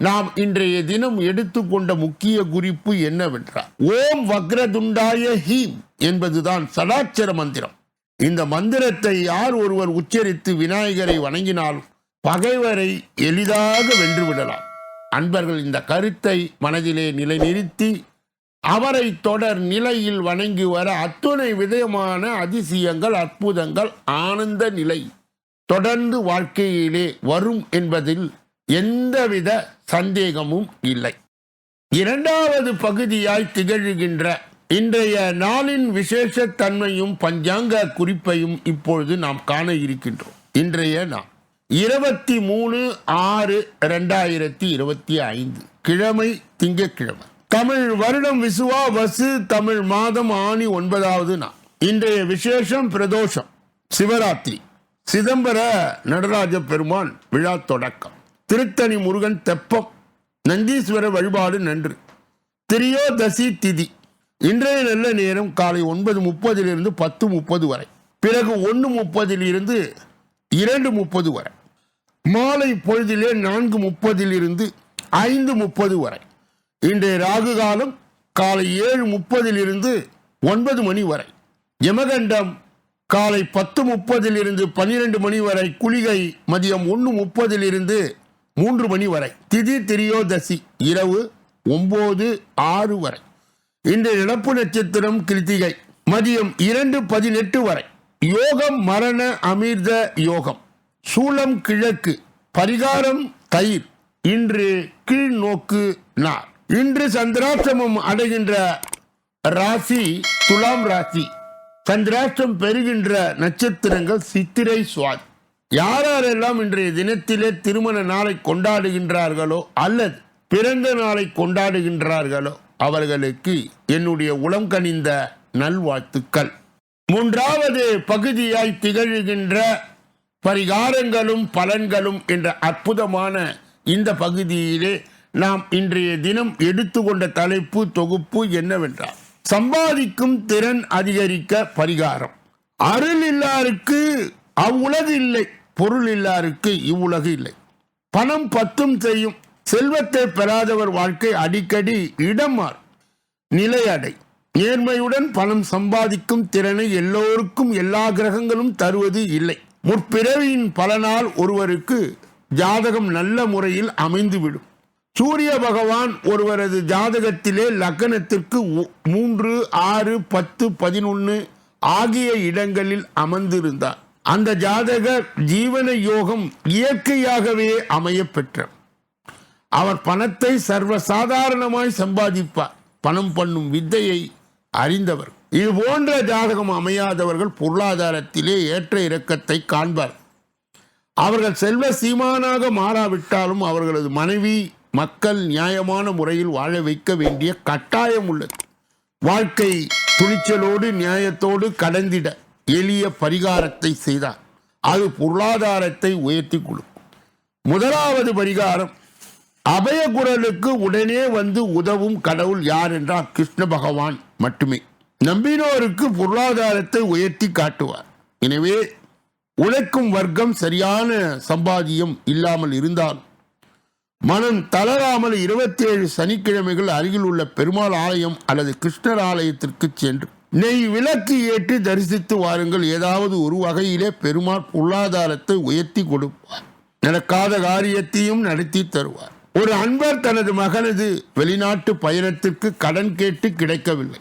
நாம் இன்றைய தினம் எடுத்துக்கொண்ட முக்கிய குறிப்பு என்னவென்றால் ஓம் வக்ரதுண்டாய ஹீம் என்பதுதான் சடாட்சர மந்திரம். இந்த மந்திரத்தை யார் ஒருவர் உச்சரித்து விநாயகரை வணங்கினாலும் பகைவரை எளிதாக வென்றுவிடலாம். அன்பர்கள் இந்த கருத்தை மனதிலே நிலைநிறுத்தி அவரை தொடர் நிலையில் வணங்கி வர அத்துணை விதமான அதிசயங்கள் அற்புதங்கள் ஆனந்த நிலை தொடர்ந்து வாழ்க்கையிலே வரும் என்பதில் எந்தவித சந்தேகமும் இல்லை. இரண்டாவது பகுதியாய் திகழ்கின்ற இன்றைய நாளின் விசேஷ தன்மையும் பஞ்சாங்க குறிப்பையும் இப்பொழுது நாம் காண இருக்கின்றோம். இன்றைய நாள் இருபத்தி மூணு ஆறு ரெண்டாயிரத்தி இருபத்தி ஐந்து. கிழமை திங்கக்கிழமை தமிழ் வருடம் விசுவா வசு தமிழ் மாதம் ஆணி ஒன்பதாவது நாள். இன்றைய விசேஷம் பிரதோஷம். சிவராத்திரி. சிதம்பர நடராஜ பெருமான் விழா தொடக்கம். திருத்தணி முருகன் தெப்பம். நந்தீஸ்வர வழிபாடு நன்று. திரியோதசி திதி. இன்றைய நல்ல நேரம் காலை ஒன்பது முப்பதிலிருந்து பத்து முப்பது வரை. பிறகு ஒன்று முப்பதிலிருந்து இரண்டு முப்பது வரை. மாலை பொழுதிலே நான்கு முப்பதிலிருந்து ஐந்து முப்பது வரை. இன்றைய ராகு காலம் காலை ஏழு முப்பதிலிருந்து ஒன்பது மணி வரை. யமகண்டம் காலை பத்து முப்பதிலிருந்து பன்னிரெண்டு மணி வரை. குளிகை மதியம் ஒன்று முப்பதிலிருந்து மூன்று மணி வரை. திதி திரியோதசி இரவு ஒன்பது ஆறு வரை. இன்று இழப்பு நட்சத்திரம் கிருத்திகை. மதியம் இரண்டு பதினெட்டு வரை. யோகம் மரண அமிர்த யோகம். சூலம் கிழக்கு. பரிகாரம் தயிர். இன்று கீழ் நோக்கு நார். இன்று சந்திராசிரமம் அடைகின்ற ராசி துலாம் ராசி. சந்திராஷ்டம் பெறுகின்ற நட்சத்திரங்கள் சித்திரை சுவாதி. யாரெல்லாம் இன்றைய தினத்திலே திருமண நாளை கொண்டாடுகின்றார்களோ அல்லது பிறந்த நாளை கொண்டாடுகின்றார்களோ அவர்களுக்கு என்னுடைய உளம் கனிந்த நல்வாழ்த்துக்கள். மூன்றாவது பகுதியாய் திகழ்கின்ற பரிகாரங்களும் பலன்களும் என்ற அற்புதமான இந்த பகுதியிலே நாம் இன்றைய தினம் எடுத்துக்கொண்ட தலைப்பு தொகுப்பு என்னவென்றால் சம்பாதிக்கும் திறன் அதிகரிக்க பரிகாரம். அருள் இல்லாருக்கு அவ்வுலகு இல்லை. பொருள் இல்லாருக்கு இவ்வுலகு இல்லை. பணம் பத்தும் செய்யும். செல்வத்தை பெறாதவர் வாழ்க்கை அடிக்கடி இடம் மாறும். நிலையடை நேர்மையுடன் பணம் சம்பாதிக்கும் திறனை எல்லோருக்கும் எல்லா கிரகங்களும் தருவது இல்லை. முற்பிறவியின் பலனால் ஒருவருக்கு ஜாதகம் நல்ல முறையில் அமைந்துவிடும். சூரிய பகவான் ஒருவரது ஜாதகத்திலே லக்னத்திற்கு ஒ- மூன்று ஆறு பத்து பதினொன்று ஆகிய இடங்களில் அமர்ந்திருந்தார். அந்த ஜாதகர் ஜீவன யோகம் இயற்கையாகவே அமைய பெற்றார் அவர் பணத்தை சர்வசாதாரணமாய் சம்பாதிப்பார். பணம் பண்ணும் வித்தையை அறிந்தவர். இது போன்ற ஜாதகம் அமையாதவர்கள் பொருளாதாரத்திலே ஏற்ற இறக்கத்தை காண்பார். அவர்கள் செல்வ சீமானாக மாறாவிட்டாலும் அவர்களது மனைவி மக்கள் நியாயமான முறையில் வாழ வைக்க வேண்டிய கட்டாயம் உள்ளது. வாழ்க்கை துணிச்சலோடு நியாயத்தோடு கடந்திட எளிய பரிகாரத்தை செய்தார். அது பொருளாதாரத்தை உயர்த்தி கொடுக்கும் முதலாவது பரிகாரம் அபயகுரலுக்கு உடனே வந்து உதவும் கடவுள் யார் என்றால் கிருஷ்ண பகவான் மட்டுமே. நம்பினோருக்கு பொருளாதாரத்தை உயர்த்தி காட்டுவார். எனவே உழைக்கும் வர்க்கம் சரியான சம்பாதியம் இல்லாமல் இருந்தால் மனம் தளராமல் இருபத்தேழு சனிக்கிழமைகள் அருகில் உள்ள பெருமாள் ஆலயம் அல்லது கிருஷ்ணர் ஆலயத்திற்கு சென்று நெய் விளக்கு ஏற்றி தரிசித்து வாருங்கள். ஏதாவது ஒரு வகையிலே பெருமாள் பொருளாதாரத்தை உயர்த்தி கொடுப்பார். நடக்காத காரியத்தையும் நடத்தி தருவார். ஒரு அன்பர் தனது மகனது வெளிநாட்டு பயணத்திற்கு கடன் கேட்டு கிடைக்கவில்லை.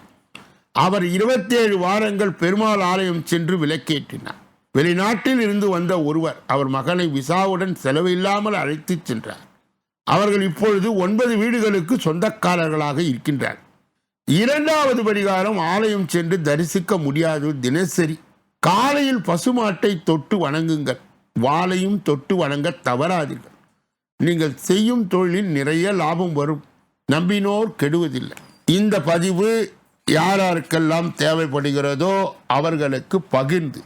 அவர் 27 வாரங்கள் பெருமாள் ஆலயம் சென்று விலக்கேற்றினார் வெளிநாட்டில் இருந்து வந்த ஒருவர் அவர் மகனை விசாவுடன் செலவில்லாமல் அழைத்துச் சென்றார். அவர்கள் இப்பொழுது ஒன்பது வீடுகளுக்கு சொந்தக்காரர்களாக இருக்கின்றார் இரண்டாவது பரிகாரம் ஆலயம் சென்று தரிசிக்க முடியாது. தினசரி காலையில் பசுமாட்டை தொட்டு வணங்குங்கள். வாளையும் தொட்டு வணங்க தவறாதீர்கள். நீங்கள் செய்யும் தொழிலில் நிறைய லாபம் வரும். நம்பினோர் கெடுவதில்லை. இந்த பதிவு யாராருக்கெல்லாம் தேவைப்படுகிறதோ அவர்களுக்கு பகிர்ந்து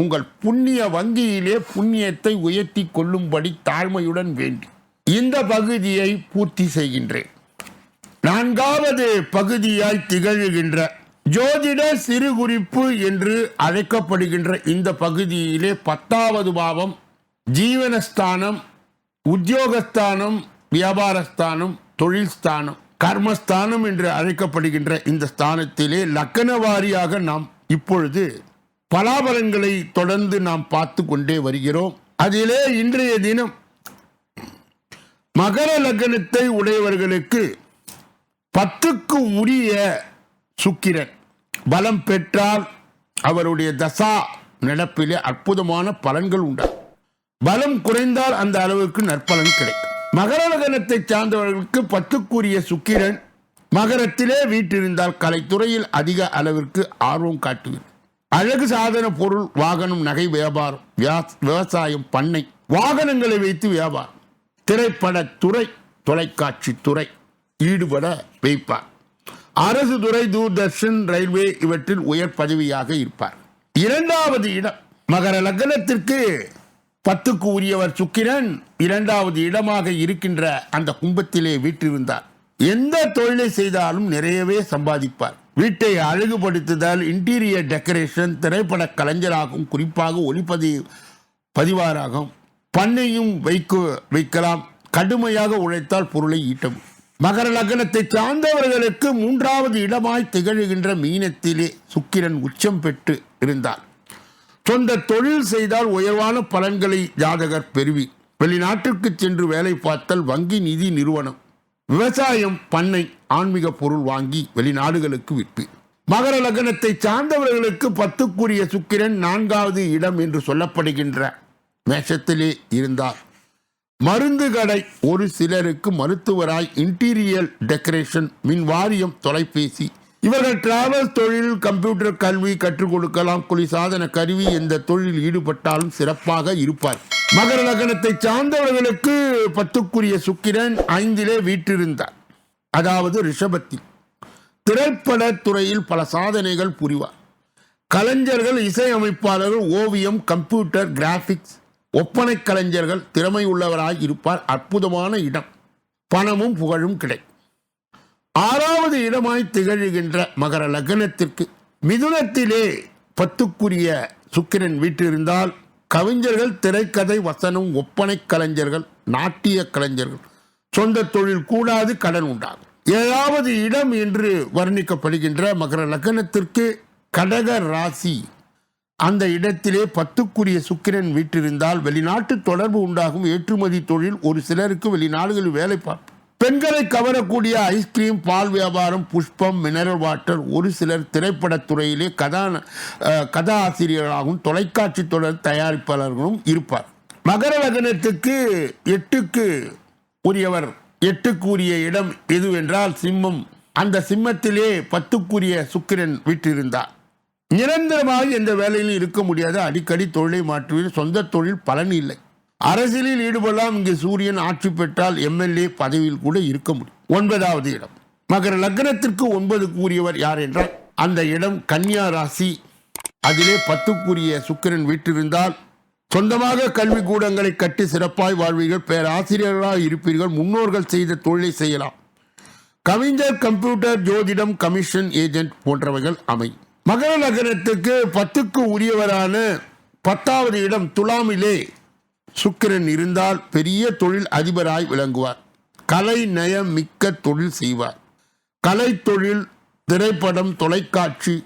உங்கள் புண்ணிய வங்கியிலே புண்ணியத்தை உயர்த்தி கொள்ளும்படி தாழ்மையுடன் வேண்டி இந்த பகுதியை பூர்த்தி செய்கின்றேன். நான்காவது பகுதியாய் திகழ்கின்ற ஜோதிட சிறு குறிப்பு என்று அழைக்கப்படுகின்ற இந்த பகுதியிலே பத்தாவது பாவம் ஜீவனஸ்தானம் உத்தியோகஸ்தானம் வியாபாரஸ்தானம் தொழில் ஸ்தானம் கர்மஸ்தானம் என்று அழைக்கப்படுகின்ற இந்த ஸ்தானத்திலே லக்கண வாரியாக நாம் இப்பொழுது பலாபலங்களை தொடர்ந்து நாம் பார்த்து கொண்டே வருகிறோம். அதிலே இன்றைய தினம் மகர லக்னத்தை உடையவர்களுக்கு பத்துக்கு உரிய சுக்கிரன் பலம் பெற்றால் அவருடைய தசா நடப்பிலே அற்புதமான பலன்கள் உண்டாகும் பலம் குறைந்தால் அந்த அளவுக்கு நற்பலன் கிடைக்கும். மகர லகனத்தை சார்ந்தவர்களுக்கு பத்துக்குரிய சுக்கிரன் மகரத்திலே வீட்டிருந்தால் கலைத்துறையில் அதிக அளவிற்கு ஆர்வம் காட்டுகிறது. அழகு சாதன பொருள் வாகனம் நகை வியாபாரம் விவசாயம் பண்ணை வாகனங்களை வைத்து வியாபாரம் திரைப்படத் துறை தொலைக்காட்சி துறை ஈடுபட வைப்பார். அரசு துறை தூர்தர்ஷன் ரயில்வே இவற்றில் உயர் பதவியாக இருப்பார். இரண்டாவது இடம் மகர லக்னத்திற்கு பத்துக்கு உரியவர் சுக்கிரன் இரண்டாவது இடமாக இருக்கின்ற அந்த கும்பத்திலே வீற்றிருந்தார். எந்த தொழிலை செய்தாலும் நிறையவே சம்பாதிப்பார். வீட்டை அழகுபடுத்துதல் இன்டீரியர் டெக்கரேஷன் திரைப்பட கலைஞராகவும் குறிப்பாக ஒளிப்பதி பதிவாராகும் பண்ணையும் வைக்க வைக்கலாம். கடுமையாக உழைத்தால் பொருளை ஈட்டும் மகர லக்னத்தை சார்ந்தவர்களுக்கு மூன்றாவது இடமாய் திகழ்கின்ற மீனத்திலே சுக்கிரன் உச்சம் பெற்று இருந்தார் சொந்த தொழில் செய்தால் உயர்வான பலன்களை ஜாதகர் பெறுவி. வெளிநாட்டிற்கு சென்று வேலை பார்த்தல் வங்கி நிதி நிறுவனம் விவசாயம் பண்ணை ஆன்மீக பொருள் வாங்கி வெளிநாடுகளுக்கு விட்டு மகர லக்னத்தை சார்ந்தவர்களுக்கு பத்துக்குரிய சுக்கிரன் நான்காவது இடம் என்று சொல்லப்படுகின்ற மேஷத்திலே இருந்தார். மருந்து கடை ஒரு சிலருக்கு மருத்துவராய் இன்டீரியர் டெக்கரேஷன் மின் வாரியம் தொலைபேசி. இவர்கள் டிராவல் தொழில் கம்ப்யூட்டர் கல்வி கற்றுக் கொடுக்கலாம். குளிர்சாதன கருவி எந்த தொழிலில் ஈடுபட்டாலும் சிறப்பாக இருப்பார். மகர லக்னத்தை சார்ந்தவர்களுக்கு பத்துக்குரிய சுக்கிரன் ஐந்திலே வீற்றிருந்தார். அதாவது ரிஷபத்தில் திரைப்பட துறையில் பல சாதனைகள் புரிவார். கலைஞர்கள் இசையமைப்பாளர்கள் ஓவியம் கம்ப்யூட்டர் கிராபிக்ஸ் ஒப்பனை கலைஞர்கள் திறமை உள்ளவராய் இருப்பார். அற்புதமான இடம். பணமும் புகழும் கிடைக்கும் ஆறாவது இடமாய் திகழ்கின்ற மகர லக்னத்திற்கு மிதுனத்திலே பத்துக்குரிய சுக்கிரன் வீட்டிருந்தால் கவிஞர்கள் திரைக்கதை வசனம் ஒப்பனை கலைஞர்கள் நாட்டிய கலைஞர்கள் சொந்த தொழில் கூடாது கடன் உண்டாகும். ஏழாவது இடம் என்று வர்ணிக்கப்படுகின்ற மகர லக்னத்திற்கு கடக ராசி அந்த இடத்திலே பத்துக்குரிய சுக்கிரன் வீற்றிருந்தால் வெளிநாட்டு தொடர்பு உண்டாகும் ஏற்றுமதி தொழில் ஒரு சிலருக்கு வெளிநாடுகளில் வேலை பார்ப்போம் பெண்களை கவரக்கூடிய ஐஸ்கிரீம் பால் வியாபாரம் புஷ்பம் மினரல் வாட்டர் ஒரு சிலர் திரைப்படத்துறையிலே கதா கதா ஆசிரியர்களாகவும் தொலைக்காட்சி தொடர் தயாரிப்பாளர்களும் இருப்பார். மகர லக்னத்துக்கு எட்டுக்கு உரியவர் எட்டுக்குரிய இடம் எதுவென்றால் சிம்மம். அந்த சிம்மத்திலே பத்துக்குரிய சுக்கிரன் வீற்றிருந்தார். நிரந்தரமாக எந்த வேலையிலும் இருக்க முடியாது. அடிக்கடி தொழிலை மாற்றுவதில் சொந்த தொழில் பலன் இல்லை. அரசியலில் ஈடுபடலாம். இங்கு சூரியன் ஆட்சி பெற்றால் எம்எல்ஏ பதவியில் கூட இருக்க முடியும். ஒன்பதாவது இடம். மகர லக்னத்திற்கு ஒன்பது கூறியவர் யார் என்றால் அந்த இடம் கன்னியா ராசி. அதிலே பத்துக்குரிய சுக்கிரன் வீற்றிருந்தால் சொந்தமாக கல்வி கூடங்களை கட்டி சிறப்பாய் வாழ்வீர்கள். பேராசிரியர்களாக இருப்பீர்கள். முன்னோர்கள் செய்த தொழிலை செய்யலாம். கவிஞர் கம்ப்யூட்டர் ஜோதிடம் கமிஷன் ஏஜென்ட் போன்றவைகள் அமையும். மகர நகரத்துக்கு பத்துக்கு உரியவரான பத்தாவது இடம் துலாமிலே சுக்கிரன் இருந்தால் பெரிய தொழில் அதிபராய் விளங்குவார். கலை நயம் மிக்க தொழில் செய்வார். கலை தொழில் திரைப்படம் தொலைக்காட்சி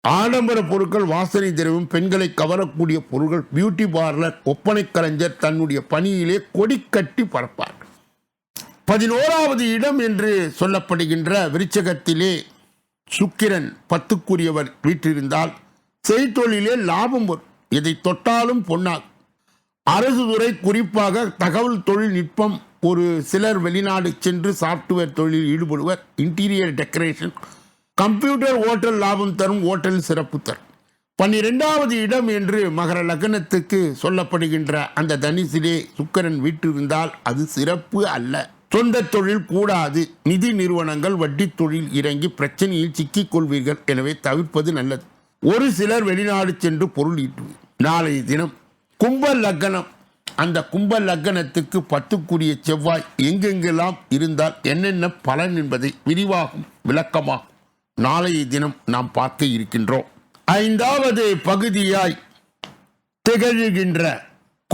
ஆடம்பர பொருட்கள் வாசனை திரவியம் பெண்களை கவரக்கூடிய பொருட்கள் பியூட்டி பார்லர் ஒப்பனை கலைஞர் தன்னுடைய பணியிலே கொடி கட்டி பறப்பார். பதினோராவது இடம் என்று சொல்லப்படுகின்ற விருச்சகத்திலே சுக்கிரன் பத்துக்குரியவர் வீற்றிருந்தால் செய்தொழிலே லாபம் வரும். எதை தொட்டாலும் பொன்னாகும். அரசு துறை குறிப்பாக தகவல் தொழில்நுட்பம் ஒரு சிலர் வெளிநாடு சென்று சாஃப்ட்வேர் தொழிலில் ஈடுபடுவர். இன்டீரியர் டெக்கரேஷன் கம்ப்யூட்டர் ஓட்டல் லாபம் தரும் ஓட்டல் சிறப்பு தரும். பன்னிரெண்டாவது இடம் என்று மகர லக்னத்துக்கு சொல்லப்படுகின்ற அந்த தனிசிலே சுக்கிரன் வீற்றிருந்தால் அது சிறப்பு அல்ல. சொந்த தொழில் கூடாது. நிதி நிறுவனங்கள் வட்டி தொழில் இறங்கி பிரச்சனையில் சிக்கிக் கொள்வீர்கள். எனவே தவிர்ப்பது நல்லது. ஒரு சிலர் வெளிநாடு சென்று பொருள் ஈட்டு நாளைய தினம் கும்ப லக்னம். அந்த கும்ப லக்னத்துக்கு பத்துக்குரிய செவ்வாய் எங்கெங்கெல்லாம் இருந்தால் என்னென்ன பலன் என்பதை விரிவாகும் விளக்கமாகும். நாளைய தினம் நாம் பார்க்க இருக்கின்றோம். ஐந்தாவது பகுதியாய் திகழ்கின்ற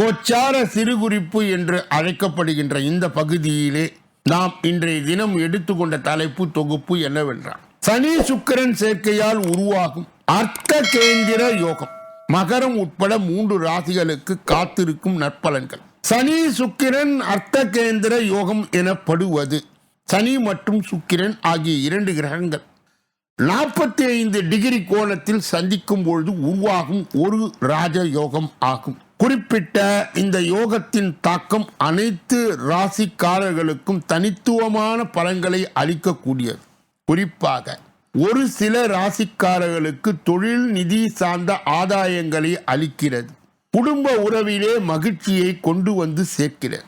கோச்சார சிறுகுறிப்பு என்று அழைக்கப்படுகின்ற இந்த பகுதியிலே நாம் இன்றைய தினம் எடுத்துக்கொண்ட தலைப்பு தொகுப்பு என்னவென்றால் சனி சுக்கிரன் சேர்க்கையால் உருவாகும் அர்த்த கேந்திர யோகம். மகரம் உட்பட மூன்று ராசிகளுக்கு காத்திருக்கும் நற்பலன்கள். சனி சுக்கிரன் அர்த்த கேந்திர யோகம் எனப்படுவது சனி மற்றும் சுக்கிரன் ஆகிய இரண்டு கிரகங்கள் நாற்பத்தி ஐந்து டிகிரி கோணத்தில் சந்திக்கும் பொழுது உருவாகும் ஒரு ராஜ யோகம் ஆகும். குறிப்பிட்ட இந்த யோகத்தின் தாக்கம் அனைத்து ராசிக்காரர்களுக்கும் தனித்துவமான பலன்களை அளிக்கக்கூடியது. குறிப்பாக ஒரு சில ராசிக்காரர்களுக்கு தொழில் நிதி சார்ந்த ஆதாயங்களை அளிக்கிறது. குடும்ப உறவிலே மகிழ்ச்சியை கொண்டு வந்து சேர்க்கிறது.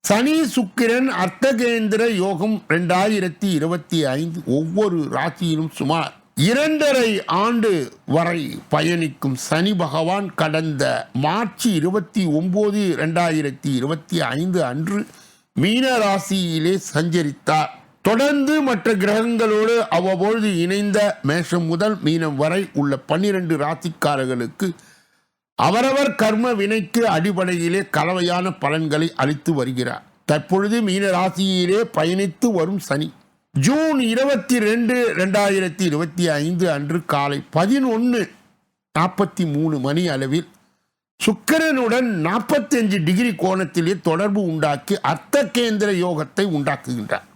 சனி சுக்கிரன் அர்த்தகேந்திர யோகம் ரெண்டாயிரத்தி இருபத்தி ஐந்து ஒவ்வொரு ராசியிலும் சுமார் இரண்டரை ஆண்டு வரை பயணிக்கும் சனி பகவான் கடந்த மார்ச் இருபத்தி ஒம்பது ரெண்டாயிரத்தி இருபத்தி ஐந்து அன்று மீன ராசியிலே சஞ்சரித்தார். தொடர்ந்து மற்ற கிரகங்களோடு அவ்வப்பொழுது இணைந்த மேஷம் முதல் மீனம் வரை உள்ள பன்னிரண்டு ராசிக்காரர்களுக்கு அவரவர் கர்ம வினைக்கு அடிப்படையிலே கலவையான பலன்களை அளித்து வருகிறார். தற்பொழுது மீன ராசியிலே பயணித்து வரும் சனி ஜூன் இருபத்தி ரெண்டு ரெண்டாயிரத்தி இருபத்தி ஐந்து அன்று காலை பதினொன்று நாற்பத்தி மூணு மணி அளவில் சுக்கிரனுடன் 45 டிகிரி கோணத்திலே தொடர்பு உண்டாக்கி அர்த்த கேந்திர யோகத்தை உண்டாக்குகின்றார்.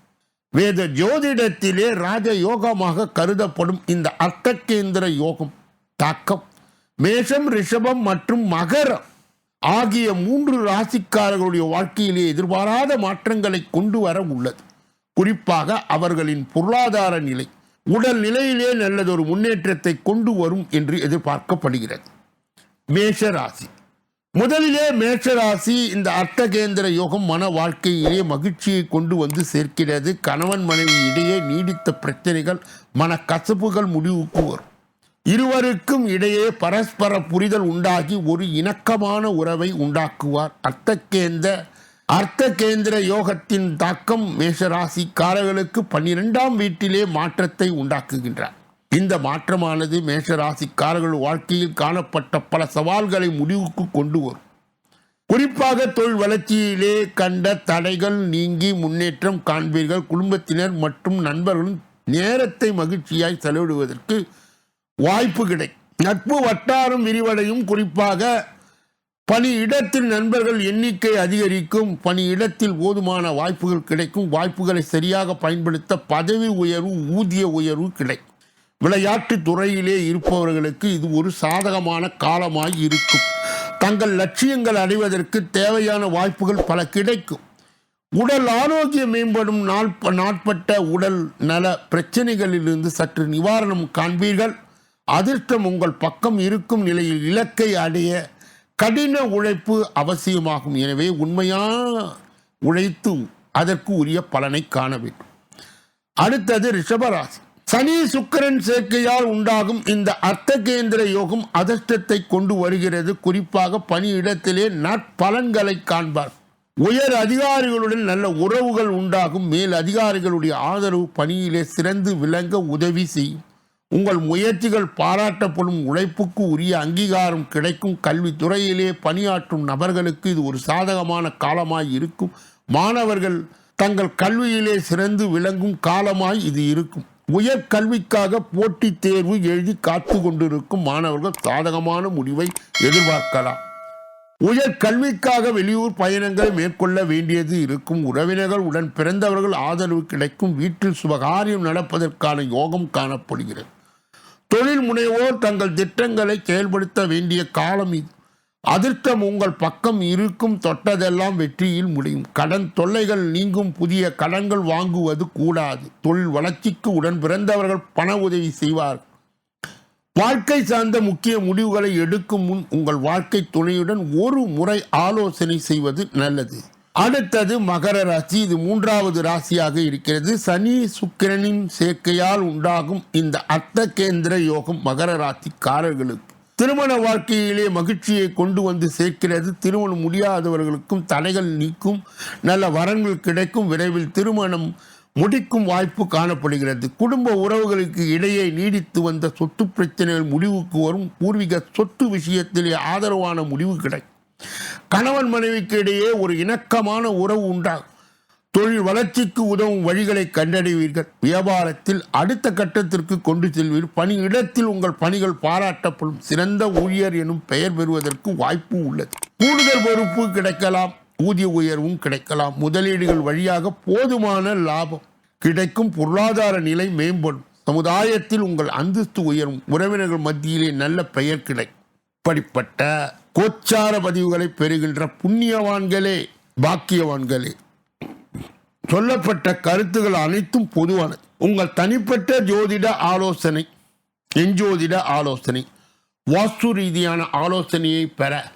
வேத ஜோதிடத்திலே ராஜ யோகமாக கருதப்படும் இந்த அர்த்த கேந்திர யோகம் தாக்கம் மேஷம் ரிஷபம் மற்றும் மகரம் ஆகிய மூன்று ராசிக்காரர்களுடைய வாழ்க்கையிலே எதிர்பாராத மாற்றங்களை கொண்டு வர உள்ளது. குறிப்பாக அவர்களின் பொருளாதார நிலை. உடல் நிலையிலே நல்லதொரு முன்னேற்றத்தை கொண்டு வரும் என்று எதிர்பார்க்கப்படுகிறது. மேஷ ராசி முதலிலே மேஷராசி இந்த அர்த்தகேந்திர யோகம் மன வாழ்க்கையிலே மகிழ்ச்சியை கொண்டு வந்து சேர்க்கிறது. கணவன் மனைவி இடையே நீடித்த பிரச்சனைகள் மன கசப்புகள் முடிவுக்கு வரும். இருவருக்கும் இடையே பரஸ்பர புரிதல் உண்டாகி ஒரு இணக்கமான உறவை உண்டாக்குவார். அர்த்த கேந்திர யோகத்தின் தாக்கம் மேஷராசிக்காரர்களுக்கு பன்னிரெண்டாம் வீட்டிலே மாற்றத்தை உண்டாக்குகின்றார். இந்த மாற்றமானது மேஷராசிக்காரர்கள் வாழ்க்கையில் காணப்பட்ட பல சவால்களை முடிவுக்கு கொண்டு வரும். குறிப்பாக தொழில் வளர்ச்சியிலே கண்ட தடைகள் நீங்கி முன்னேற்றம் காண்பீர்கள். குடும்பத்தினர் மற்றும் நண்பர்களும் நேரத்தை மகிழ்ச்சியாய் செலவிடுவதற்கு வாய்ப்பு கிடைக்கும். நட்பு வட்டாரம் விரிவடையும். குறிப்பாக பணியிடத்தில் நண்பர்கள் எண்ணிக்கை அதிகரிக்கும் பணியிடத்தில் போதுமான வாய்ப்புகள் கிடைக்கும் வாய்ப்புகளை சரியாக பயன்படுத்த பதவி உயர்வு ஊதிய உயர்வு கிடைக்கும். விளையாட்டு துறையிலே இருப்பவர்களுக்கு இது ஒரு சாதகமான காலமாய் இருக்கும். தங்கள் லட்சியங்கள் அடைவதற்கு தேவையான வாய்ப்புகள் பல கிடைக்கும். உடல் ஆரோக்கியம் மேம்படும் நாள் நாட்பட்ட உடல் நல பிரச்சனைகளிலிருந்து சற்று நிவாரணம் காண்பீர்கள். அதிர்ஷ்டம் உங்கள் பக்கம் இருக்கும் நிலையில் இலக்கை அடைய கடின உழைப்பு அவசியமாகும். எனவே உண்மையான உழைத்து அதற்கு உரிய பலனை காண வேண்டும். அடுத்தது ரிஷபராசி. சனி சுக்கிரன் சேர்க்கையால் உண்டாகும் இந்த அர்த்தகேந்திர யோகம் அதிர்ஷ்டத்தை கொண்டு வருகிறது. குறிப்பாக பணியிடத்திலே நற்பலன்களை காண்பார். உயர் அதிகாரிகளுடன் நல்ல உறவுகள் உண்டாகும். மேல் அதிகாரிகளுடைய ஆதரவு பணியிலே சிறந்து விளங்க உதவி செய்யும். உங்கள் முயற்சிகள் பாராட்டப்படும் உழைப்புக்கு உரிய அங்கீகாரம் கிடைக்கும். கல்வித்துறையிலே பணியாற்றும் நபர்களுக்கு இது ஒரு சாதகமான காலமாய் இருக்கும். மாணவர்கள் தங்கள் கல்வியிலே சிறந்து விளங்கும் காலமாய் இது இருக்கும். உயர்கல்விக்காக போட்டித் தேர்வு எழுதி காத்து கொண்டிருக்கும் மாணவர்கள் சாதகமான முடிவை எதிர்பார்க்கலாம். உயர் கல்விக்காக வெளியூர் பயணங்களை மேற்கொள்ள வேண்டியது இருக்கும். உறவினர்கள் உடன் பிறந்தவர்கள் ஆதரவு கிடைக்கும். வீட்டில் சுபகாரியம் நடப்பதற்கான யோகம் காணப்படுகிறது. தொழில் முனைவோர் தங்கள் திட்டங்களை செயல்படுத்த வேண்டிய காலம் இது. அதிர்ஷ்டம் உங்கள் பக்கம் இருக்கும் தொட்டதெல்லாம் வெற்றியில் முடியும். கடன் தொல்லைகள் நீங்கும் புதிய கடன்கள் வாங்குவது கூடாது. தொழில் வளர்ச்சிக்கு உடன் பிறந்தவர்கள் பண உதவி செய்வார்கள் வாழ்க்கை சார்ந்த முக்கிய முடிவுகளை எடுக்கும் முன் உங்கள் வாழ்க்கை துணையுடன் ஒரு முறை ஆலோசனை செய்வது நல்லது. அடுத்தது மகர ராசி. இது மூன்றாவது ராசியாக இருக்கிறது. சனி சுக்கிரனின் சேர்க்கையால் உண்டாகும் இந்த அர்த்த கேந்திர யோகம் மகர ராசிக்காரர்களுக்கு. திருமண வாழ்க்கையிலே மகிழ்ச்சியை கொண்டு வந்து சேர்க்கிறது. திருமணம் முடியாதவர்களுக்கும் தடைகள் நீக்கும் நல்ல வரன்கள் கிடைக்கும் விரைவில் திருமணம் முடிக்கும் வாய்ப்பு காணப்படுகிறது. குடும்ப உறவுகளுக்கு இடையே நீடித்து வந்த சொத்து பிரச்சனைகள் முடிவுக்கு வரும். பூர்வீக சொத்து விஷயத்திலே ஆதரவான முடிவு கிடைக்கும். கணவன் மனைவிக்கு இடையே ஒரு இணக்கமான உறவு உண்டாகும் தொழில் வளர்ச்சிக்கு உதவும் வழிகளை கண்டறிவீர்கள். வியாபாரத்தில் அடுத்த கட்டத்திற்கு கொண்டு செல்வீர்கள் பணி இடத்தில் உங்கள் பணிகள் பாராட்டப்படும். சிறந்த ஊழியர் எனும் பெயர் பெறுவதற்கு வாய்ப்பு உள்ளது. கூடுதல் பொறுப்பு கிடைக்கலாம். ஊதிய உயர்வும் கிடைக்கலாம். முதலீடுகள் வழியாக போதுமான லாபம் கிடைக்கும். பொருளாதார நிலை மேம்படும். சமுதாயத்தில் உங்கள் அந்தஸ்து உயரும். உறவினர்கள் மத்தியிலே நல்ல பெயர் கிடைக்கும். இப்படிப்பட்ட கோச்சார பதிவுகளை பெறுகின்ற புண்ணியவான்களே பாக்கியவான்களே. சொல்லப்பட்ட கருத்துகள் அனைத்தும் பொதுவானது. உங்கள் தனிப்பட்ட ஜோதிட ஆலோசனை எஞ்சோதிட ஆலோசனை வாஸ்து ரீதியான ஆலோசனையை பெற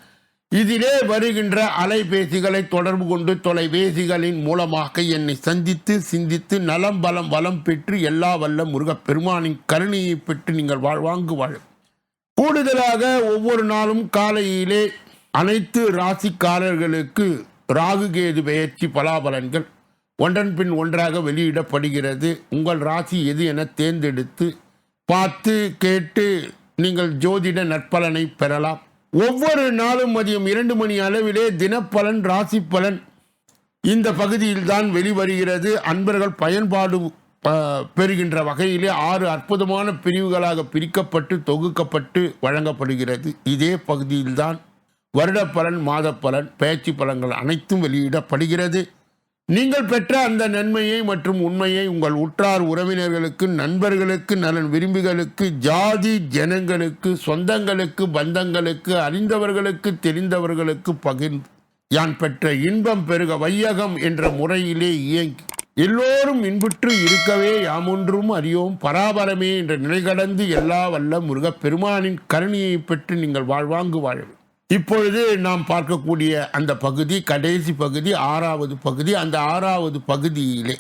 இதிலே வருகின்ற அலைபேசிகளை தொடர்பு கொண்டு தொலைபேசிகளின் மூலமாக என்னை சந்தித்து சிந்தித்து நலம் பலம் வளம் பெற்று எல்லா வல்ல முருகப் பெருமானின் கருணையை பெற்று நீங்கள் வாழ்வாங்கு வாழும். கூடுதலாக ஒவ்வொரு நாளும் காலையிலே அனைத்து ராசிக்காரர்களுக்கு ராகு கேது பெயர்ச்சி பலாபலன்கள் ஒன்றன் பின் ஒன்றாக வெளியிடப்படுகிறது. உங்கள் ராசி எது என தேர்ந்தெடுத்து பார்த்து கேட்டு நீங்கள் ஜோதிட நற்பலனை பெறலாம். ஒவ்வொரு நாளும் மதியம் இரண்டு மணி அளவிலே தினப்பலன் ராசி பலன் இந்த பகுதியில் தான் வெளிவருகிறது. அன்பர்கள் பயன்பாடு பெறுகின்ற வகையிலே ஆறு அற்புதமான பிரிவுகளாக பிரிக்கப்பட்டு தொகுக்கப்பட்டு வழங்கப்படுகிறது. இதே பகுதியில்தான் வருட பலன் மாத பலன் பேச்சு பலன்கள் அனைத்தும் வெளியிடப்படுகிறது. நீங்கள் பெற்ற அந்த நன்மையை மற்றும் உண்மையை உங்கள் உற்றார் உறவினர்களுக்கு நண்பர்களுக்கு நலன் விரும்பிகளுக்கு ஜாதி ஜனங்களுக்கு சொந்தங்களுக்கு பந்தங்களுக்கு அறிந்தவர்களுக்கு தெரிந்தவர்களுக்கு பகிர்ந்து யான் பெற்ற இன்பம் பெருக வையகம் என்ற முறையிலே இயங்கி எல்லோரும் இன்புற்று இருக்கவே யாமொன்றும் அறியோம். பராபரமே என்ற நிலை கடந்து எல்லா வல்ல முருகப் பெருமானின் கருணையை பெற்று நீங்கள் வாழ்வாங்கு வாழவே. இப்பொழுது நாம் பார்க்கக்கூடிய அந்த பகுதி கடைசி பகுதி ஆறாவது பகுதி. அந்த ஆறாவது பகுதியிலே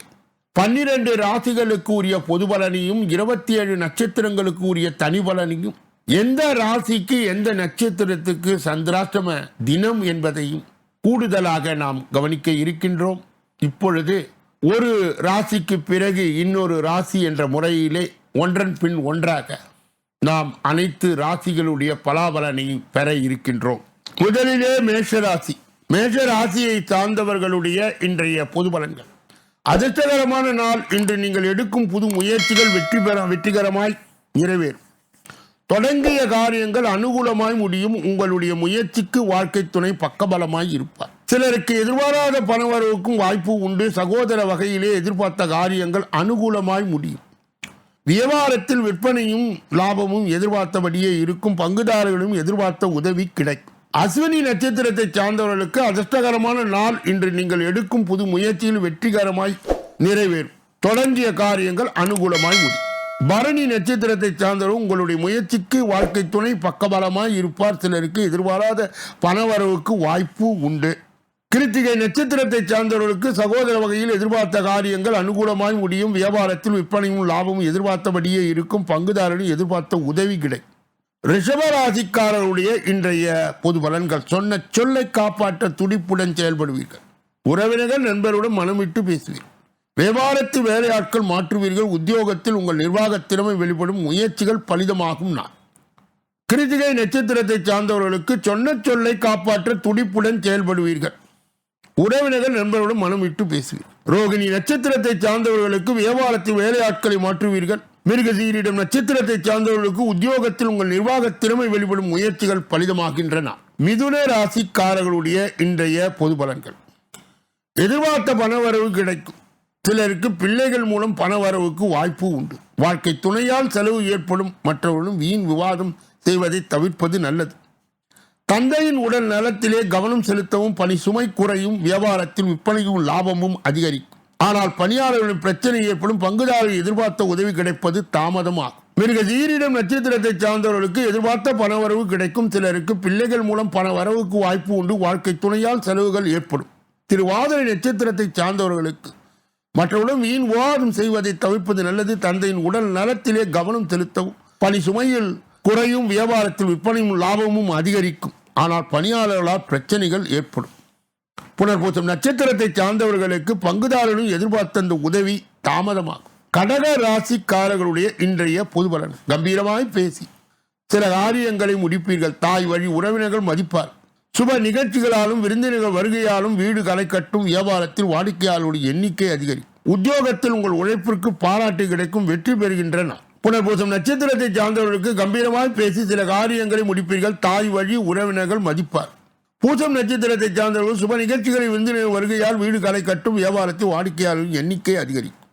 பன்னிரண்டு ராசிகளுக்கு உரிய பொது பலனையும் இருபத்தி ஏழு நட்சத்திரங்களுக்கு உரிய தனி பலனையும் எந்த ராசிக்கு எந்த நட்சத்திரத்துக்கு சந்திராஷ்டம தினம் என்பதையும் கூடுதலாக நாம் கவனிக்க இருக்கின்றோம். இப்பொழுது ஒரு ராசிக்கு பிறகு இன்னொரு ராசி என்ற முறையிலே ஒன்றன் பின் ஒன்றாக நாம் அனைத்து ராசிகளுடைய பலாபலனை பெற இருக்கின்றோம். முதலிலே மேஷராசி. மேஷ ராசியை சார்ந்தவர்களுடைய இன்றைய பொது பலன்கள். அதிர்ஷ்டகரமான நாள் இன்று நீங்கள் எடுக்கும் புது முயற்சிகள் வெற்றி பெற வெற்றிகரமாய் நிறைவேறும். தொடங்கிய காரியங்கள் அனுகூலமாய் முடியும். உங்களுடைய முயற்சிக்கு வாழ்க்கை துணை பக்கபலமாய் இருப்பார். சிலருக்கு எதிர்பாராத பணவரவுக்கும் வாய்ப்பு உண்டு. சகோதர வகையிலே எதிர்பார்த்த காரியங்கள் அனுகூலமாய் முடியும். வியாபாரத்தில் விற்பனையும் லாபமும் எதிர்பார்த்தபடியே இருக்கும். பங்குதாரர்களும் எதிர்பார்த்த உதவி கிடைக்கும். அஸ்வினி நட்சத்திரத்தை சார்ந்தவர்களுக்கு அதிர்ஷ்டகரமான நாள் இன்று. நீங்கள் எடுக்கும் புது முயற்சியில் வெற்றிகரமாய் நிறைவேறும். தொடங்கிய காரியங்கள் அனுகூலமாய் முடியும். பரணி நட்சத்திரத்தை சார்ந்தவர் உங்களுடைய முயற்சிக்கு வாழ்க்கை துணை பக்கபலமாக இருப்பார். சிலருக்கு எதிர்பாராத பணவரவுக்கு வாய்ப்பு உண்டு. கிருத்திகை நட்சத்திரத்தை சார்ந்தவர்களுக்கு சகோதர வகையில் எதிர்பார்த்த காரியங்கள் அனுகூலமாய் முடியும். வியாபாரத்தில் விற்பனையும் லாபமும் எதிர்பார்த்தபடியே இருக்கும். பங்குதாரர்கள் எதிர்பார்த்த உதவி கிடைக்கும். ரிஷபராசிக்காரருடைய இன்றைய பொது பலன்கள். சொன்ன சொல்லை காப்பாற்ற துடிப்புடன் செயல்படுவீர்கள். உறவினர்கள் நண்பருடன் மனமிட்டு பேசுவீர்கள். வியாபாரத்து வேலையாட்கள் மாற்றுவீர்கள் உத்தியோகத்தில் உங்கள் நிர்வாகத் திறமை வெளிப்படும் முயற்சிகள் பலிதமாகும் நான். கிருத்திகை நட்சத்திரத்தை சார்ந்தவர்களுக்கு சொன்ன சொல்லை காப்பாற்ற துடிப்புடன் செயல்படுவீர்கள். உறவினர்கள் நண்பர்களுடன் மனம் விட்டு பேசுவீர்கள். ரோகிணி நட்சத்திரத்தை சார்ந்தவர்களுக்கு வியாபாரத்தில் வேலையாட்களை மாற்றுவீர்கள். மிருகசீரிடம் நட்சத்திரத்தை சார்ந்தவர்களுக்கு உத்தியோகத்தில் உங்கள் நிர்வாகத் திறமை வெளிப்படும் முயற்சிகள் பலிதமாகின்றன. மிதுன ராசிக்காரர்களுடைய இன்றைய பொது பலன்கள். எதிர்பார்த்த பணவரவு கிடைக்கும். சிலருக்கு பிள்ளைகள் மூலம் பணவரவுக்கு வாய்ப்பு உண்டு. வாழ்க்கை துணையால் செலவு ஏற்படும் மற்றவர்களும் வீண் விவாதம் செய்வதை தவிர்ப்பது நல்லது. தந்தையின் உடல் நலத்திலே கவனம் செலுத்தவும் பணி சுமை குறையும் வியாபாரத்தில் விற்பனையும் லாபமும் அதிகரிக்கும். ஆனால் பணியாளர்களின் பிரச்சனை ஏற்படும் பங்குதாரர்கள் எதிர்பார்த்த உதவி கிடைப்பது தாமதமாகும். மிருக தீரிடம் நட்சத்திரத்தை சார்ந்தவர்களுக்கு எதிர்பார்த்த பணவரவு கிடைக்கும். சிலருக்கு பிள்ளைகள் மூலம் பண வரவுக்கு வாய்ப்பு உண்டு. வாழ்க்கை துணையால் செலவுகள் ஏற்படும். திருவாதிரை நட்சத்திரத்தை சார்ந்தவர்களுக்கு மற்றவர்களும் வீண் விவாதம் செய்வதை தவிர்ப்பது நல்லது. தந்தையின் உடல் நலத்திலே கவனம் செலுத்தவும். பணி சுமையில் குறையும் வியாபாரத்தில் விற்பனையும் லாபமும் அதிகரிக்கும். ஆனால் பணியாளர்களால் பிரச்சனைகள் ஏற்படும். புனர்பூசம் நட்சத்திரத்தை சார்ந்தவர்களுக்கு பங்குதாரர்களும் எதிர்பார்த்த அந்த உதவி தாமதமாகும். கடக ராசிக்காரர்களுடைய இன்றைய பொதுபலன் கம்பீரமாய் பேசி சில காரியங்களை முடிப்பீர்கள். தாய் வழி உறவினர்கள் மதிப்பார். சுப நிகழ்ச்சிகளாலும் விருந்தினர்கள் வருகையாலும் வீடு களை கட்டும் வியாபாரத்தில் வாடிக்கையாளருடைய எண்ணிக்கை அதிகரிக்கும். உத்தியோகத்தில் உங்கள் உழைப்பிற்கு பாராட்டு கிடைக்கும் வெற்றி பெறுகின்றன. புனர்பூசம் நட்சத்திரத்தை சார்ந்தவர்களுக்கு கம்பீரமாய் பேசி சில காரியங்களை முடிப்பீர்கள். தாய் வழி உறவினர்கள் மதிப்பார். பூசம் நட்சத்திரத்தை சார்ந்தவர்கள் சுப நிகழ்ச்சிகளில் விருந்தினர் வருகையால் வீடு களை கட்டும் வியாபாரத்தில் வாடிக்கையாளர்களின் எண்ணிக்கை அதிகரிக்கும்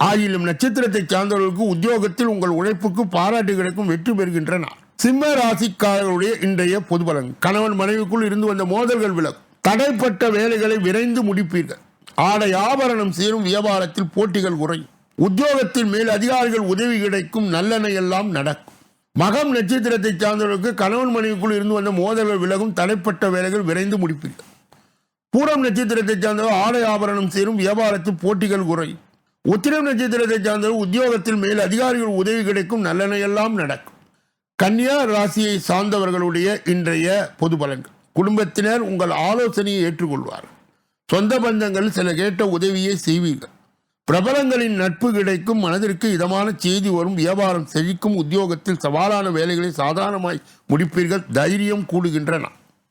ஆயிலும் நட்சத்திரத்தை சார்ந்தவர்களுக்கு உத்தியோகத்தில் உங்கள் உழைப்புக்கு பாராட்டு கிடைக்கும் வெற்றி பெறுகின்றன. சிம்ம ராசிக்காரர்களுடைய இன்றைய பொதுபலன் கணவன் மனைவிக்குள் இருந்து வந்த மோதல்கள் விலகும். தடைப்பட்ட வேலைகளை விரைந்து முடிப்பீர்கள். ஆடை ஆபரணம் சேரும் வியாபாரத்தில் போட்டிகள் குறையும். உத்தியோகத்தில் மேல் அதிகாரிகள் உதவி கிடைக்கும் நல்லெண்ணெய் எல்லாம் நடக்கும். மகம் நட்சத்திரத்தை சார்ந்தவர்களுக்கு கணவன் மனைவிக்குள் இருந்து வந்த மோதல்கள் விலகும் தடைப்பட்ட வேலைகள் விரைந்து முடிப்பீர்கள் பூரம் நட்சத்திரத்தை சார்ந்தவர் ஆடை ஆபரணம் சேரும் வியாபாரத்தில் போட்டிகள் குறையும். உத்திரம் நட்சத்திரத்தை சார்ந்தவர் உத்தியோகத்தில் மேல் அதிகாரிகள் உதவி கிடைக்கும் நல்லெண்ணெய் எல்லாம் நடக்கும். கன்னியா ராசியை சார்ந்தவர்களுடைய இன்றைய பொது பலன்கள். குடும்பத்தினர் உங்கள் ஆலோசனையை ஏற்றுக்கொள்வார் சொந்த பந்தங்கள் சில கேட்ட உதவியை செய்வீர்கள். பிரபலங்களின் நட்பு கிடைக்கும் மனதிற்கு இதமான செய்தி வரும். வியாபாரம் செழிக்கும் உத்தியோகத்தில் சவாலான வேலைகளை சாதாரணமாய் முடிப்பீர்கள். தைரியம் கூடுகின்றன.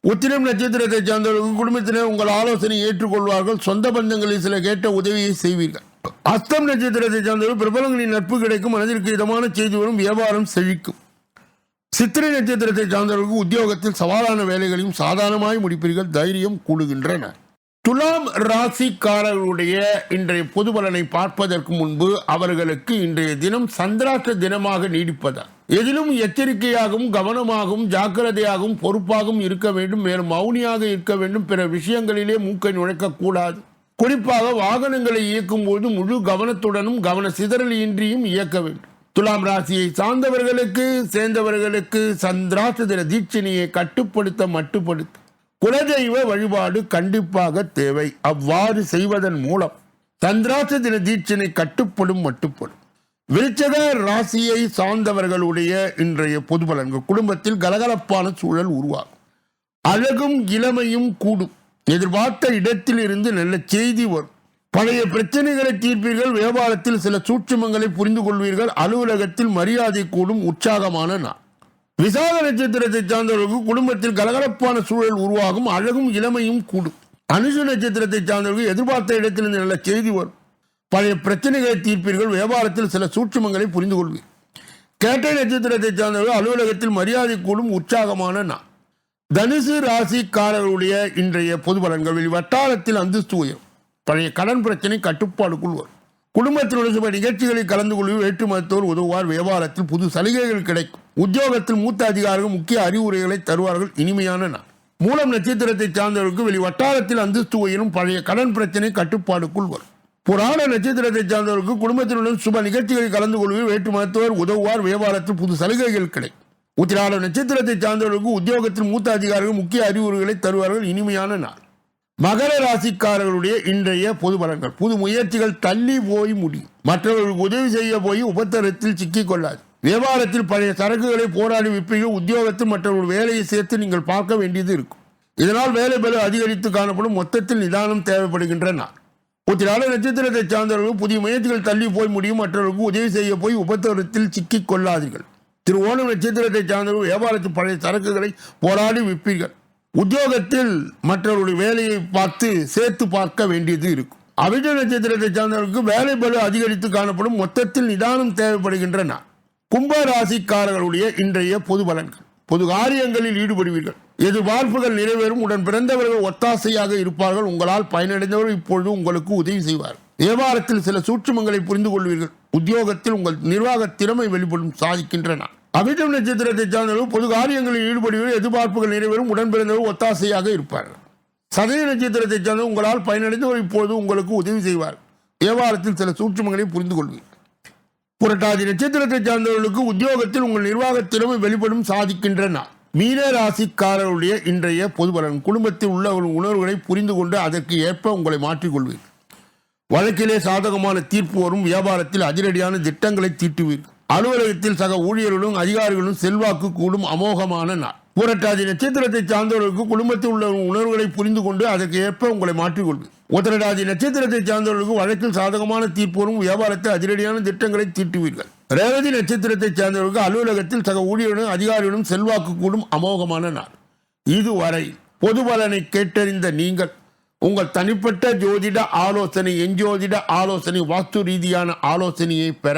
உத்திரம் நட்சத்திரத்தை சார்ந்தவர்கள் குடும்பத்தினர் உங்கள் ஆலோசனை ஏற்றுக்கொள்வார்கள். சொந்த பந்தங்களில் சில கேட்ட உதவியை செய்வீர்கள். அஸ்தம் நட்சத்திரத்தை சார்ந்தவர்கள் பிரபலங்களின் நட்பு கிடைக்கும் மனதிற்கு இதமான செய்தி வரும். வியாபாரம் செழிக்கும். சித்திரை நட்சத்திரத்தை சார்ந்தவர்களுக்கு உத்தியோகத்தில் சவாலான வேலைகளையும் சாதாரணமாய் முடிப்பீர்கள். தைரியம் கூடுகின்றன. துலாம் ராசிக்காரர்களுடைய இன்றைய பொது பலனை பார்ப்பதற்கு முன்பு அவர்களுக்கு இன்றைய தினம் சந்திராஷ்ட தினமாக நீடிப்பதா எதிலும் எச்சரிக்கையாகவும் கவனமாகவும் ஜாக்கிரதையாகவும் பொறுப்பாகவும் இருக்க வேண்டும். மேலும் மௌனியாக இருக்க வேண்டும். பிற விஷயங்களிலே மூக்கை நுழைக்கக்கூடாது. குறிப்பாக வாகனங்களை இயக்கும் போது முழு கவனத்துடனும் கவன சிதறல் இன்றியும் இயக்க வேண்டும். துலாம் ராசியை சார்ந்தவர்களுக்கு சேர்ந்தவர்களுக்கு சந்திராஷ்ட தின தீட்சணியை கட்டுப்படுத்த மட்டுப்படுத்த. குலதெய்வ வழிபாடு கண்டிப்பாக தேவை. அவ்வாறு செய்வதன் மூலம் சந்திராச தின தீட்சினை கட்டுப்படும் மட்டுப்படும். விருச்சக ராசியை சார்ந்தவர்களுடைய இன்றைய பொது பலன்கள். குடும்பத்தில் கலகலப்பான சூழல் உருவாகும். அழகும் இளமையும் கூடும். எதிர்பார்த்த இடத்தில் இருந்து நல்ல செய்தி வரும். பழைய பிரச்சனைகளை தீர்ப்பீர்கள். வியாபாரத்தில் சில சூட்சுமங்களை புரிந்து கொள்வீர்கள் அலுவலகத்தில் மரியாதை கூடும். உற்சாகமான நாள். விசாக நட்சத்திரத்தை சார்ந்தவர்களுக்கு குடும்பத்தில் கலகலப்பான சூழல் உருவாகும் அழகும் இளமையும் கூடும். அனுசு நட்சத்திரத்தை சார்ந்தவர்கள் எதிர்பார்த்த இடத்திலிருந்து நல்ல செய்தி வரும். பழைய பிரச்சனைகளை தீர்ப்பீர்கள் வியாபாரத்தில் சில சூட்சுமங்களை புரிந்து கொள்வீர் கேட்டை நட்சத்திரத்தை சார்ந்தவர்கள் அலுவலகத்தில் மரியாதை கூடும் உற்சாகமான நான் தனுசு ராசிக்காரர்களுடைய இன்றைய பொது பலன்கள் வட்டாரத்தில் அந்தஸ்து உயரும். பழைய கடன் பிரச்சனை கட்டுப்பாடுக்குள் வரும். குடும்பத்தில் சுப நிகழ்ச்சிகளில் கலந்து கொள்வது வேற்று மருத்துவர் உதவுவார். வியாபாரத்தில் புது சலுகைகள் கிடைக்கும். உத்தியோகத்தில் மூத்த அதிகாரிகள் முக்கிய அறிவுரைகளை தருவார்கள். இனிமையான நாள். மூலம் நட்சத்திரத்தை சார்ந்தவர்களுக்கு வெளி வட்டாரத்தில் அந்தஸ்து உயரும். பழைய கடன் பிரச்சனை கட்டுப்பாடுக்குள் வரும். புராண நட்சத்திரத்தை சார்ந்தவர்களுக்கு குடும்பத்தினுடன் சுப நிகழ்ச்சிகளில் கலந்து கொள்வது வேற்று மருத்துவர் உதவுவார். வியாபாரத்தில் புது சலுகைகள் கிடைக்கும். உத்திராட நட்சத்திரத்தை சார்ந்தவர்களுக்கு உத்தியோகத்தில் மூத்த அதிகாரிகள் முக்கிய அறிவுரைகளை தருவார்கள். இனிமையான நாள். மகர ராசிக்காரர்களுடைய இன்றைய பொது பலன்கள். புது முயற்சிகள் தள்ளி போய் முடியும் மற்றவர்களுக்கு உதவி செய்ய போய் உபத்தரத்தில் சிக்கிக் கொள்ளாது. வியாபாரத்தில் பழைய சரக்குகளை போராடி விற்பீர்கள். உத்தியோகத்தில் மற்றவர்கள் வேலையை சேர்த்து நீங்கள் பார்க்க வேண்டியது இருக்கும். இதனால் வேலை பலு அதிகரித்து காணப்படும். மொத்தத்தில் நிதானம் தேவைப்படுகின்ற நாள் உத்திராட நட்சத்திரத்தை சார்ந்தவர்கள் புதிய முயற்சிகள் தள்ளி போய் முடியும். மற்றவர்களுக்கு உதவி செய்ய போய் உபத்தரத்தில் சிக்கிக் கொள்ளாதீர்கள். திரு ஓணம் நட்சத்திரத்தை சார்ந்தவர்கள் வியாபாரத்தில் பழைய சரக்குகளை போராடி விற்பீர்கள். உத்தியோகத்தில் மற்றவருடைய வேலையை பார்த்து சேர்த்து பார்க்க வேண்டியது இருக்கும். அவிட நட்சத்திரத்தை சார்ந்தவர்களுக்கு வேலை பலு அதிகரித்து காணப்படும். மொத்தத்தில் நிதானம் தேவைப்படுகின்றன. கும்ப ராசிக்காரர்களுடைய இன்றைய பொது பலன்கள். பொது காரியங்களில் ஈடுபடுவீர்கள். எதிர்பார்ப்புகள் நிறைவேறும். உடன் பிறந்தவர்கள் ஒத்தாசையாக இருப்பார்கள். உங்களால் பயனடைந்தவர்கள் இப்பொழுது உங்களுக்கு உதவி செய்வார். வியாபாரத்தில் சில சூட்சமங்களை புரிந்து கொள்வீர்கள். உத்தியோகத்தில் உங்கள் நிர்வாக திறமை வெளிப்படும். சாதிக்கின்றன. அபிதம் நட்சத்திரத்தை சார்ந்தவர்கள் பொது காரியங்களில் ஈடுபடுவது எதிர்பார்ப்புகள் நிறைவேறும் உடன்பிறந்தவர்கள் ஒத்தாசையாக இருப்பார் சதய நட்சத்திரத்தை சார்ந்த உங்களால் பயனடைந்தவர் இப்போது உங்களுக்கு உதவி செய்வார். வியாபாரத்தில் சில சூட்சுமங்களை புரிந்து கொள்வீர் புரட்டாதி நட்சத்திரத்தை சார்ந்தவர்களுக்கு உத்தியோகத்தில் உங்கள் நிர்வாக திறமை வெளிப்படும் சாதிக்கின்றன. மீன ராசிக்காரருடைய இன்றைய பொது பலன். குடும்பத்தில் உள்ள உணர்வுகளை புரிந்து கொண்டு அதற்கு ஏற்ப உங்களை மாற்றிக்கொள்வீர். வழக்கிலே சாதகமான தீர்ப்பு வரும். வியாபாரத்தில் அதிரடியான திட்டங்களை தீட்டுவீர்கள் அலுவலகத்தில் சக ஊழியர்களும் அதிகாரிகளும் செல்வாக்கு கூடும் அமோகமான நாள். புரட்டாதி நட்சத்திரத்தை சார்ந்தவர்களுக்கு குடும்பத்தில் உள்ள உணர்வுகளை புரிந்து கொண்டு அதற்கு ஏற்ப உங்களை மாற்றிக்கொள்வீர்கள் உத்தரடாதி நட்சத்திரத்தை சார்ந்தவர்களுக்கு வழக்கில் சாதகமான தீர்ப்பு வரும் அதிரடியான திட்டங்களை தீட்டுவீர்கள். ரேவதி நட்சத்திரத்தை சார்ந்தவர்களுக்கு அலுவலகத்தில் சக ஊழியர்களும் அதிகாரிகளும் செல்வாக்கு கூடும் அமோகமான நாள். இதுவரை பொது பலனை கேட்டறிந்த நீங்கள் உங்கள் தனிப்பட்ட ஜோதிட ஆலோசனை எஞ்சோதிட ஆலோசனை வாஸ்து ரீதியான ஆலோசனையை பெற